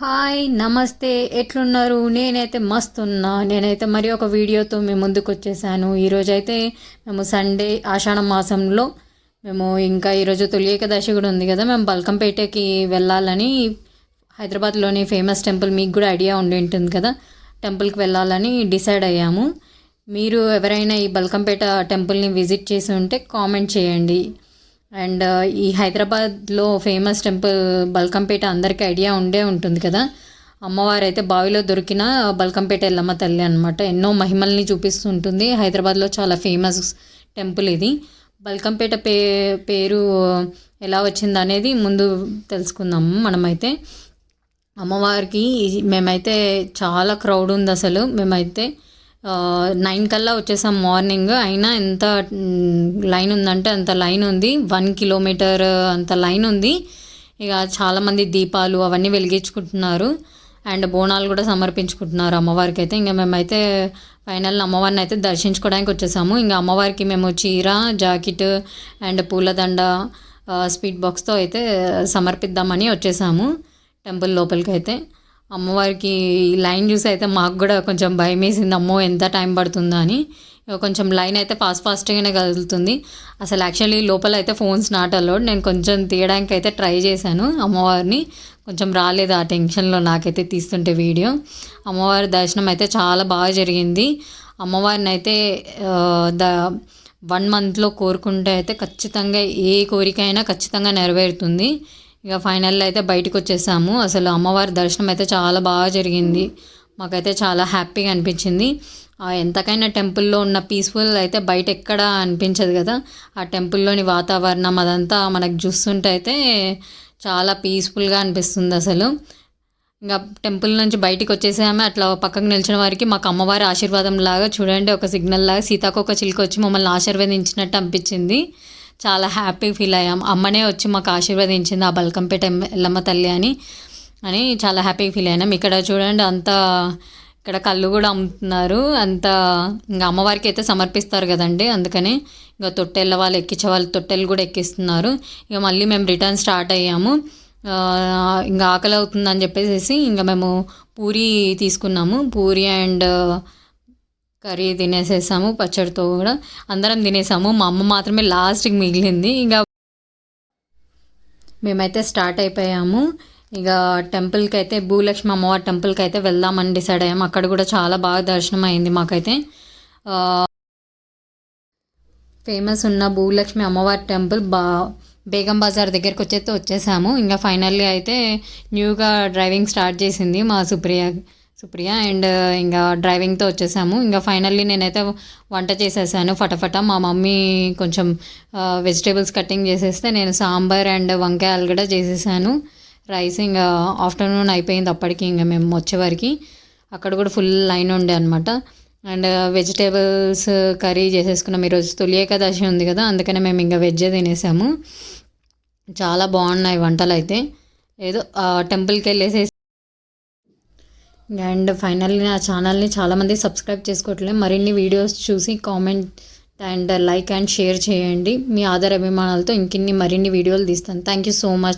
Hi నమస్తే. ఎట్లున్నారు? నేనైతే మస్తు ఉన్నా నేనైతే మరి ఒక వీడియోతో మేము ముందుకు వచ్చేసాను ఈరోజైతే మేము సండే ఆషాఢ మాసంలో మేము ఇంకా ఈరోజు తొలి ఏకాదశి కూడా ఉంది కదా. మేము బల్కంపేటకి వెళ్ళాలని హైదరాబాద్లోని ఫేమస్ టెంపుల్ మీకు కూడా ఐడియా ఉండి ఉంటుంది కదా. టెంపుల్కి వెళ్ళాలని డిసైడ్ అయ్యాము. మీరు ఎవరైనా ఈ బల్కంపేట టెంపుల్ని విజిట్ చేసి ఉంటే కామెంట్ చేయండి. అండ్ ఈ హైదరాబాద్లో ఫేమస్ టెంపుల్ బల్కంపేట అందరికీ ఐడియా ఉండే ఉంటుంది కదా. అమ్మవారు అయితే బావిలో దొరికిన బల్కంపేట ఎల్లమ్మ తల్లి అనమాట ఎన్నో మహిమల్ని చూపిస్తుంటుంది. హైదరాబాద్లో చాలా ఫేమస్ టెంపుల్ ఇది. బల్కంపేట పే పేరు ఎలా వచ్చింది అనేది ముందు తెలుసుకుందాము మనమైతే. అమ్మవారికి మేమైతే చాలా క్రౌడ్ ఉంది అసలు. మేమైతే నైన్ కల్లా వచ్చేసాం మార్నింగ్. అయినా ఎంత లైన్ ఉందంటే అంత లైన్ ఉంది. వన్ కిలోమీటర్ అంత లైన్ ఉంది. ఇక చాలామంది దీపాలు అవన్నీ వెలిగించుకుంటున్నారు. అండ్ బోనాలు కూడా సమర్పించుకుంటున్నారు అమ్మవారికి అయితే ఇంకా మేమైతే ఫైనల్ అమ్మవారిని అయితే దర్శించుకోవడానికి వచ్చేసాము. ఇంకా అమ్మవారికి మేము చీర జాకెట్ అండ్ పూలదండ స్వీట్ బాక్స్తో అయితే సమర్పిద్దామని వచ్చేసాము టెంపుల్ లోపలికి అయితే అమ్మవారికి లైన్ చూసి అయితే మాకు కూడా కొంచెం భయం వేసింది అమ్మో ఎంత టైం పడుతుందో అని. కొంచెం లైన్ అయితే ఫాస్ట్ ఫాస్ట్గానే కదులుతుంది. అసలు యాక్చువల్లీ లోపల అయితే ఫోన్స్ నాట్ అలౌడ్. నేను కొంచెం తీయడానికి అయితే ట్రై చేశాను అమ్మవారిని. కొంచెం రాలేదు ఆ టెన్షన్లో నాకైతే తీస్తుంటే వీడియో. అమ్మవారి దర్శనం అయితే చాలా బాగా జరిగింది. అమ్మవారిని అయితే ద వన్ మంత్లో కోరుకుంటే అయితే ఖచ్చితంగా ఏ కోరికైనా ఖచ్చితంగా నెరవేరుతుంది. ఇక ఫైనల్లో అయితే బయటకు వచ్చేసాము. అసలు అమ్మవారి దర్శనం అయితే చాలా బాగా జరిగింది. మాకైతే చాలా హ్యాపీగా అనిపించింది. ఎంతకైనా టెంపుల్లో ఉన్న పీస్ఫుల్ అయితే బయట ఎక్కడ అనిపించదు కదా. ఆ టెంపుల్లోని వాతావరణం అదంతా మనకు చూస్తుంటే అయితే చాలా పీస్ఫుల్గా అనిపిస్తుంది అసలు. ఇంకా టెంపుల్ నుంచి బయటికి వచ్చేసామే. అట్లా పక్కకు నిలిచిన వారికి మాకు అమ్మవారి ఆశీర్వాదం లాగా చూడండి. ఒక సిగ్నల్ లాగా సీతాకొక చిలుక వచ్చి మమ్మల్ని ఆశీర్వదించినట్టు అనిపించింది. చాలా హ్యాపీ ఫీల్ అయ్యాం. అమ్మనే వచ్చి మాకు ఆశీర్వదించింది ఆ బల్కంపేట ఎల్లమ్మ తల్లి అని అని చాలా హ్యాపీ ఫీల్ అయినాం. ఇక్కడ చూడండి అంత ఇక్కడ కళ్ళు కూడా అమ్ముతున్నారు. అంత ఇంకా అమ్మవారికి అయితే సమర్పిస్తారు కదండి. అందుకని ఇంకా తొట్టెళ్ళ వాళ్ళు ఎక్కించే వాళ్ళు తొట్టెలు కూడా ఎక్కిస్తున్నారు. ఇక మళ్ళీ మేము రిటర్న్ స్టార్ట్ అయ్యాము. ఇంకా ఆకలి అవుతుందని చెప్పేసి ఇంకా మేము పూరి తీసుకున్నాము. పూరి అండ్ కర్రీ తినేసేసాము పచ్చడితో కూడా అందరం తినేసాము. మా అమ్మ మాత్రమే లాస్ట్కి మిగిలింది. ఇంకా మేమైతే స్టార్ట్ అయిపోయాము. ఇక టెంపుల్కి అయితే భూలక్ష్మి అమ్మవారి టెంపుల్కి అయితే వెళ్దామని డిసైడ్ అయ్యాము. అక్కడ కూడా చాలా బాగా దర్శనం అయింది మాకైతే. ఫేమస్ ఉన్న భూలక్ష్మి అమ్మవారి టెంపుల్ బా బేగం బజార్ దగ్గరికి వచ్చేస్తే వచ్చేసాము. ఇంకా ఫైనల్లీ అయితే న్యూగా డ్రైవింగ్ స్టార్ట్ చేసింది మా సుప్రియ సుప్రియ అండ్ uh, ఇంకా డ్రైవింగ్తో వచ్చేసాము. ఇంకా ఫైనల్లీ నేనైతే వంట చేసేసాను ఫటఫట. మా మమ్మీ కొంచెం uh, వెజిటేబుల్స్ కటింగ్ చేసేస్తే నేను సాంబార్ అండ్ వంకాయ కూడా చేసేసాను. రైస్ ఇంకా ఆఫ్టర్నూన్ అయిపోయింది అప్పటికి ఇంకా మేము వచ్చేవారికి అక్కడ కూడా ఫుల్ లైన్ ఉండే అనమాట అండ్ uh, వెజిటేబుల్స్ కర్రీ చేసేసుకున్నాం. ఈరోజు తొలి ఏకాదశి ఉంది కదా అందుకనే మేము ఇంకా వెజ్ తినేసాము. చాలా బాగున్నాయి వంటలు అయితే ఏదో టెంపుల్కి వెళ్ళేసేసి అండ్ ఫైనల్లీ నా ఛానల్ని చాలామంది సబ్స్క్రైబ్ చేసుకోవట్లేదు మరిన్ని వీడియోస్ చూసి comment and like and share చేయండి. మీ ఆధార అభిమానాలతో ఇంకిన్ని మరిన్ని వీడియోలు తీస్తాను. Thank you so much